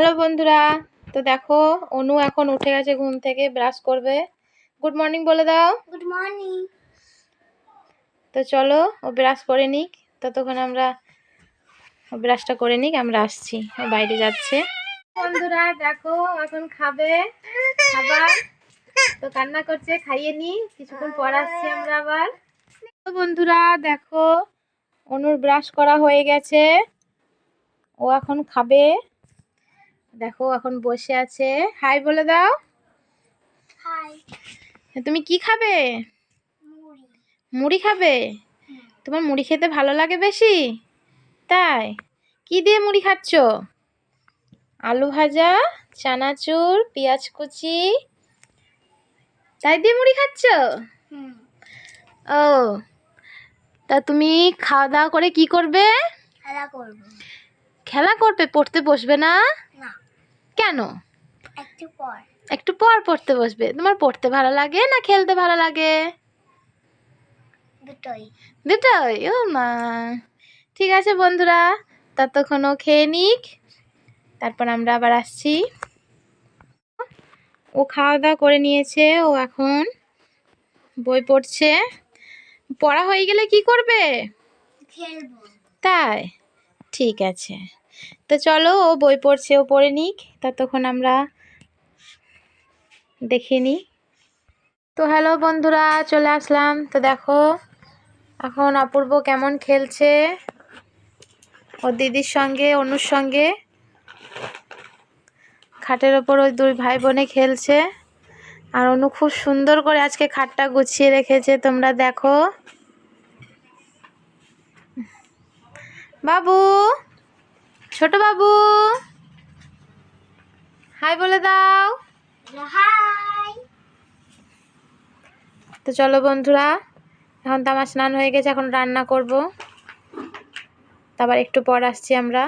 Hello বন্ধুরা। তো দেখো অনু এখন উঠে গেছে ঘুম থেকে ব্রাশ করবে। গুড মর্নিং বলে দাও। গুড মর্নিং তো চলো ও ব্রাশ করে নিক। ততক্ষণ আমরা ও ব্রাশটা করে নিক আমরা আসছি। ও বাইরে যাচ্ছে। বন্ধুরা দেখো এখন খাবে। খাবার। তো কান্না করছে খাইয়ে নি কিছুক্ষণ পর আসছি আমরা আবার। তো বন্ধুরা দেখো অনুর ব্রাশ করা হয়ে গেছে। ও এখন খাবে। দেখো এখন বসে আছে। হাই বলে দাও। হাই তুমি কি খাবে? মুড়ি। মুড়ি খাবে? তোমার মুড়ি খেতে ভালো লাগে বেশি? তাই? কি দিয়ে মুড়ি খাচ্ছ? আলু ভাজা চানাচুর পেঁয়াজ কুচি। তাই দিয়ে মুড়ি খাচ্ছ? ও তা তুমি খাওয়া দাওয়া করে কি করবে? খেলা করব। খেলা করবে? পড়তে বসবে না? না। কেন? একটু পর। পড়তে বসবে। তোমার পড়তে ভালো লাগে না খেলতে ভালো লাগে? দুটোই। দুটোই? ও মা। ঠিক আছে বন্ধুরা ততক্ষণ ও খেয়ে নিক। তারপর আমরা আবার আসছি। ও খাওয়া দাওয়া করে নিয়েছে ও এখন বই পড়ছে। পড়া হয়ে গেলে কি করবে? খেলব। তাই? ঠিক আছে। তো চলো, ও বই পড়ছে, ও পড়ে নিক, ততক্ষণ আমরা দেখে নিই তো হ্যালো বন্ধুরা, চলে আসলাম। তো দেখো, এখন অপূর্ব কেমন খেলছে? ওর দিদির সঙ্গে, অনুর সঙ্গে। খাটের ওপর ওই দুই ভাই বোনে খেলছে। আর অনু খুব সুন্দর করে আজকে খাটটা গুছিয়ে রেখেছে, তোমরা দেখো। বাবু? ছোট বাবু? হাই বলে দাও। হাই। তো চলো বন্ধুরা এখন তো আমার স্নান হয়ে গেছে এখন রান্না করব। তারপর একটু পর আসছি আমরা।